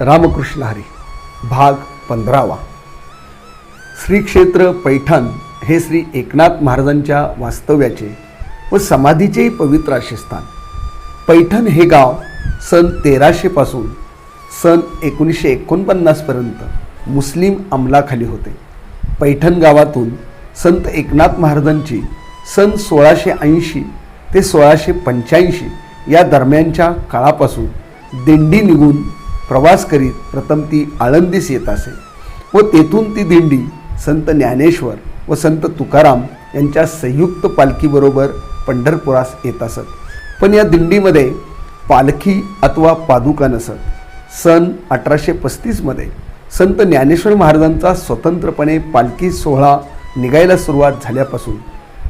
रामकृष्ण हरी भाग पंधरावा. श्री क्षेत्र पैठण हे श्री एकनाथ महाराजांच्या वास्तव्याचे व समाधीचेही पवित्र असे स्थान. पैठण हे गाव सन तेराशेपासून सन एकोणीसशे एकोणपन्नासपर्यंत मुस्लिम अंमलाखाली होते. पैठण गावातून संत एकनाथ महाराजांची सन सोळाशे ऐंशी ते सोळाशे पंच्याऐंशी या दरम्यानच्या काळापासून दिंडी निघून प्रवास करीत प्रथम ती आळंदीस येत असे व तेथून ती दिंडी संत ज्ञानेश्वर व संत तुकाराम यांच्या संयुक्त पालखीबरोबर पंढरपुरास येत असत. पण या दिंडीमध्ये पालखी अथवा पादुका नसत. सन अठराशे पस्तीसमध्ये संत ज्ञानेश्वर महाराजांचा स्वतंत्रपणे पालखी सोहळा निघायला सुरुवात झाल्यापासून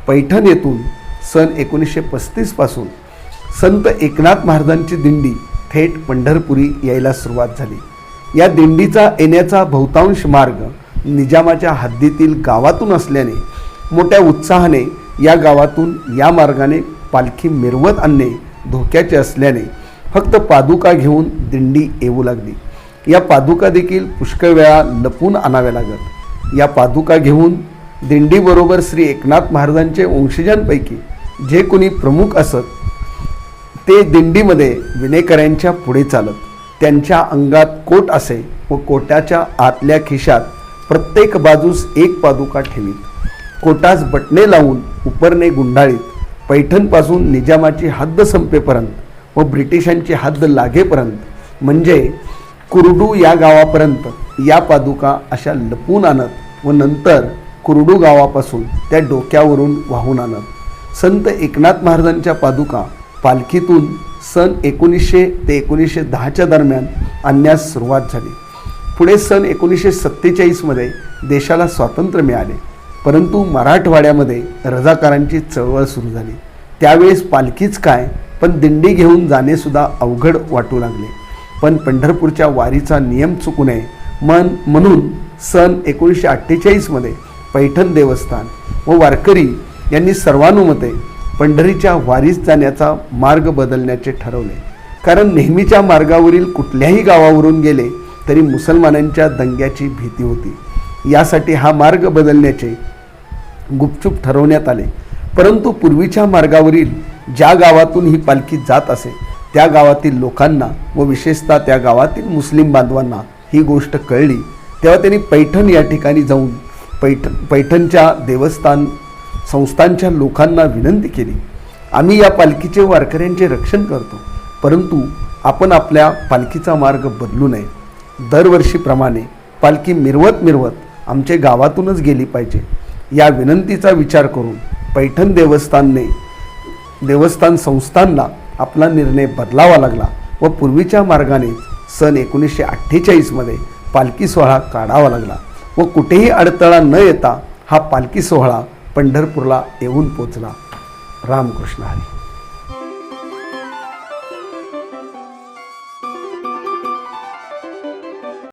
पैठण येथून सन एकोणीसशे पस्तीसपासून संत एकनाथ महाराजांची दिंडी थेट पंढरपुरी यायला सुरुवात झाली. या दिंडीचा येण्याचा बहुतांश मार्ग निजामाच्या हद्दीतील गावातून असल्याने मोठ्या उत्साहाने या गावातून या मार्गाने पालखी मिरवत आणणे धोक्याचे असल्याने फक्त पादुका घेऊन दिंडी येऊ लागली. या पादुका देखील पुष्कळ वेळा लपून आणाव्या लागत. या पादुका घेऊन दिंडीबरोबर श्री एकनाथ महाराजांचे वंशजांपैकी जे कोणी प्रमुख असत ते दिंडीमध्ये विणेकऱ्यांच्या पुढे चालत त्यांच्या अंगात कोट असे व कोटाच्या आतल्या खिशात प्रत्येक बाजूस एक पादुका ठेवीत. कोटास बटणे लावून उपरणे गुंडाळीत पैठणपासून निजामाची हद्द संपेपर्यंत व ब्रिटिशांची हद्द लागेपर्यंत म्हणजे कुरडू या गावापर्यंत या पादुका अशा लपून आणत व नंतर कुरडू गावापासून त्या डोक्यावरून वाहून आणत. संत एकनाथ महाराजांच्या पादुका पालखीतून सन एकोणीसशे ते एकोणीसशे दहाच्या दरम्यान आणण्यास सुरुवात झाली. पुढे सन एकोणीसशे सत्तेचाळीसमध्ये देशाला स्वातंत्र्य मिळाले. परंतु मराठवाड्यामध्ये रजाकारांची चळवळ सुरू झाली. त्यावेळेस पालखीच काय पण दिंडी घेऊन जाणेसुद्धा अवघड वाटू लागले. पण पंढरपूरच्या वारीचा नियम चुकू नये मन म्हणून सन एकोणीसशे अठ्ठेचाळीसमध्ये पैठण देवस्थान व वारकरी यांनी सर्वानुमते पंढरीच्या वारीस जाण्याचा मार्ग बदलण्याचे ठरवले. कारण नेहमीच्या मार्गावरील कुठल्याही गावावरून गेले तरी मुसलमानांच्या दंग्याची भीती होती. यासाठी हा मार्ग बदलण्याचे गुपचूप ठरवण्यात आले. परंतु पूर्वीच्या मार्गावरील ज्या गावातून ही पालखी जात असे त्या गावातील लोकांना व विशेषतः त्या गावातील मुस्लिम बांधवांना ही गोष्ट कळली. तेव्हा त्यांनी पैठण या ठिकाणी जाऊन पैठ पैठणच्या देवस्थान संस्थांच्या लोकांना विनंती केली. आम्ही या पालखीचे वारकऱ्यांचे रक्षण करतो परंतु आपण आपल्या पालखीचा मार्ग बदलू नये. दरवर्षीप्रमाणे पालखी मिरवत मिरवत आमचे गावातूनच गेली पाहिजे. या विनंतीचा विचार करून पैठण देवस्थानने देवस्थान संस्थांना आपला निर्णय बदलावा लागला व पूर्वीच्या मार्गाने सन एकोणीसशे अठ्ठेचाळीसमध्ये पालखी सोहळा काढावा लागला व कुठेही अडथळा न येता हा पालखी सोहळा पंढरपूरला येऊन पोचला. रामकृष्ण हरी.